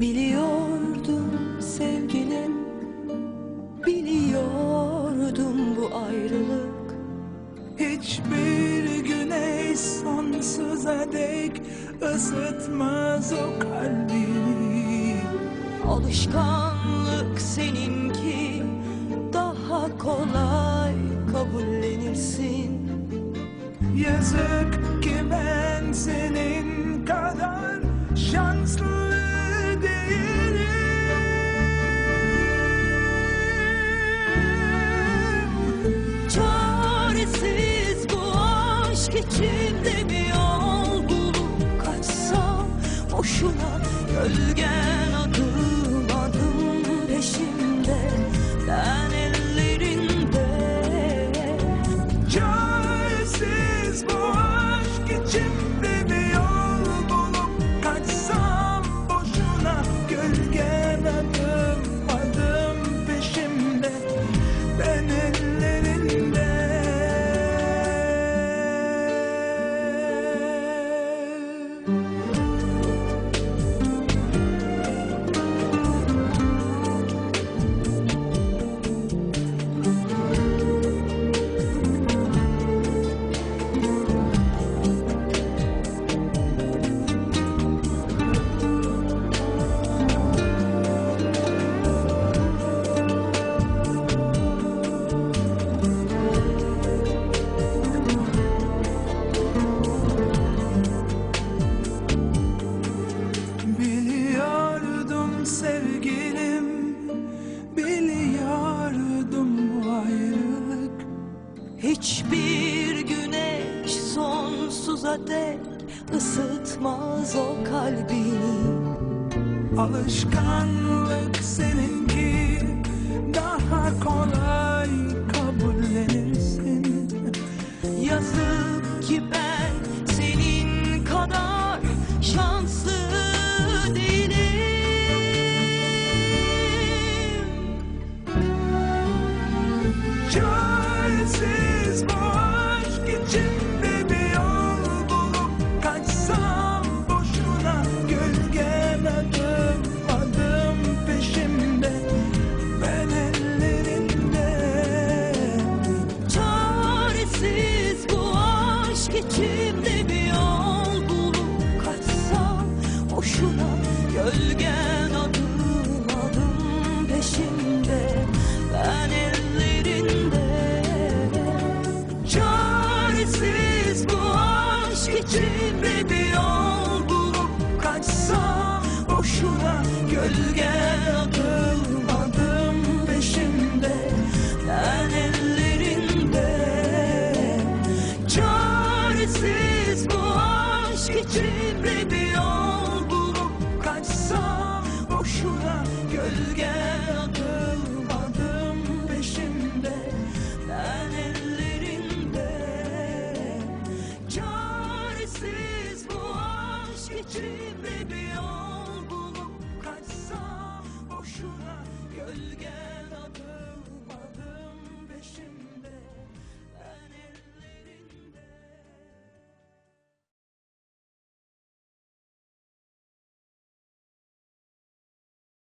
biliyor ayrılık. Hiçbir güneş sonsuza dek ısıtmaz o kalbimi Alışkanlık seninki daha kolay kabullenirsin. Yazık ki ben senin kadar şanslı aşk içimde bir yol bulup kaçsam Boşuna gölgen sevgilim Biliyordum bu ayrılık. Hiçbir güneş sonsuza dek ısıtmaz o kalbini. Alışkanlık seninki Daha kolay kabullenirsin. Yazık ki ben rejoicing. Gölgen